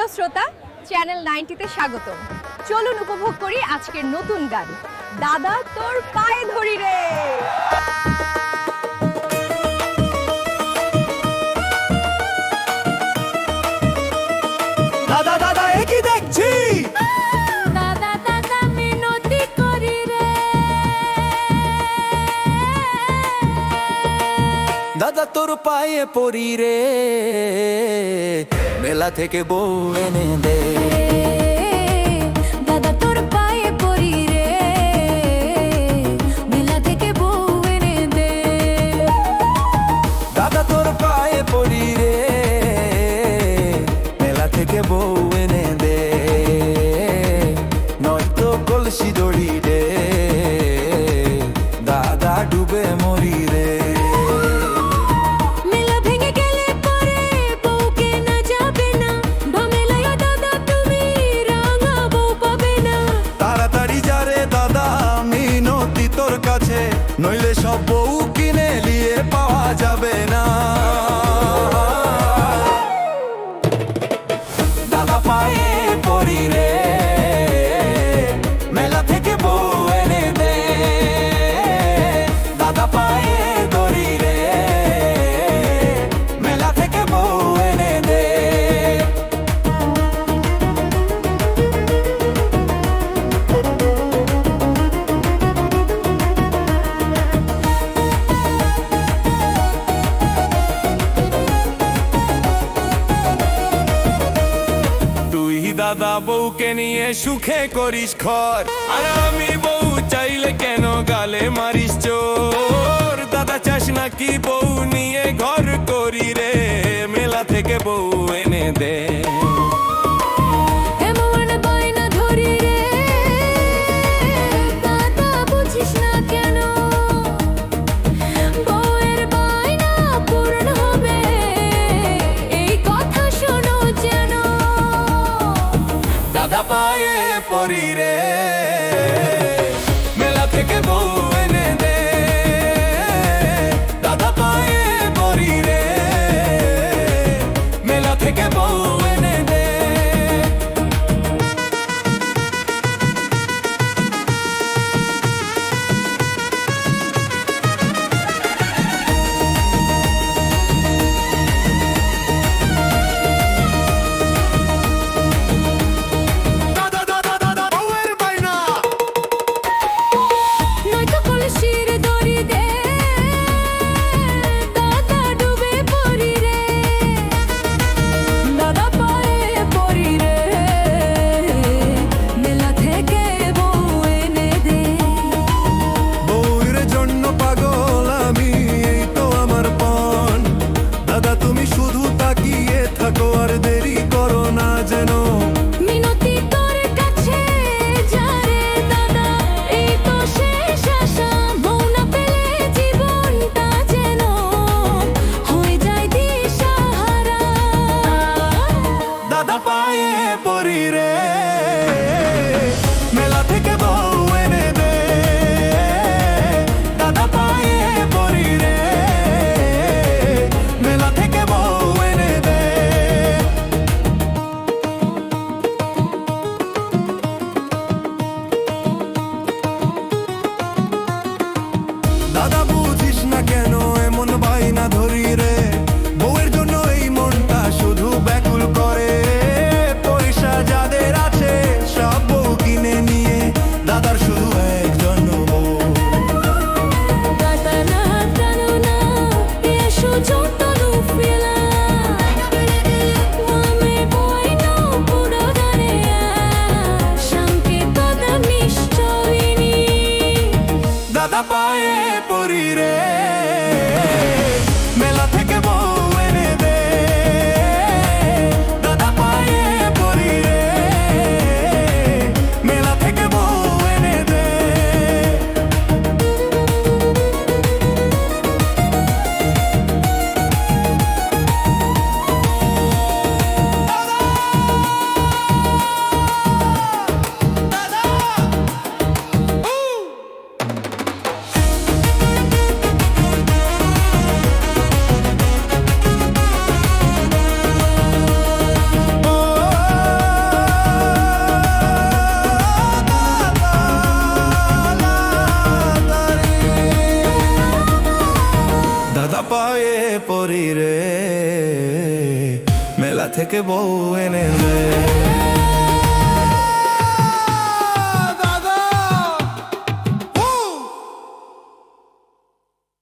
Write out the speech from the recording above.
প্রিয় শ্রোতা চ্যানেল নাইনটিতে স্বাগত চলুন উপভোগ করি আজকের নতুন গান। দাদা তোর পায়ে ধরি রে! দাদা দাদা কি দেখছি? দাদা তোর পায়ে পড়ি রে। মেলা থেকে বউ এনে দে। দাদা বউকে নিয়ে সুখে করিস খর আর আমি বউ চাইলে কেন গালে মারিস চোর? দাদা চাস নাকি বউ? Dada bu পরি রে। মেলা থেকে বউ এনে দে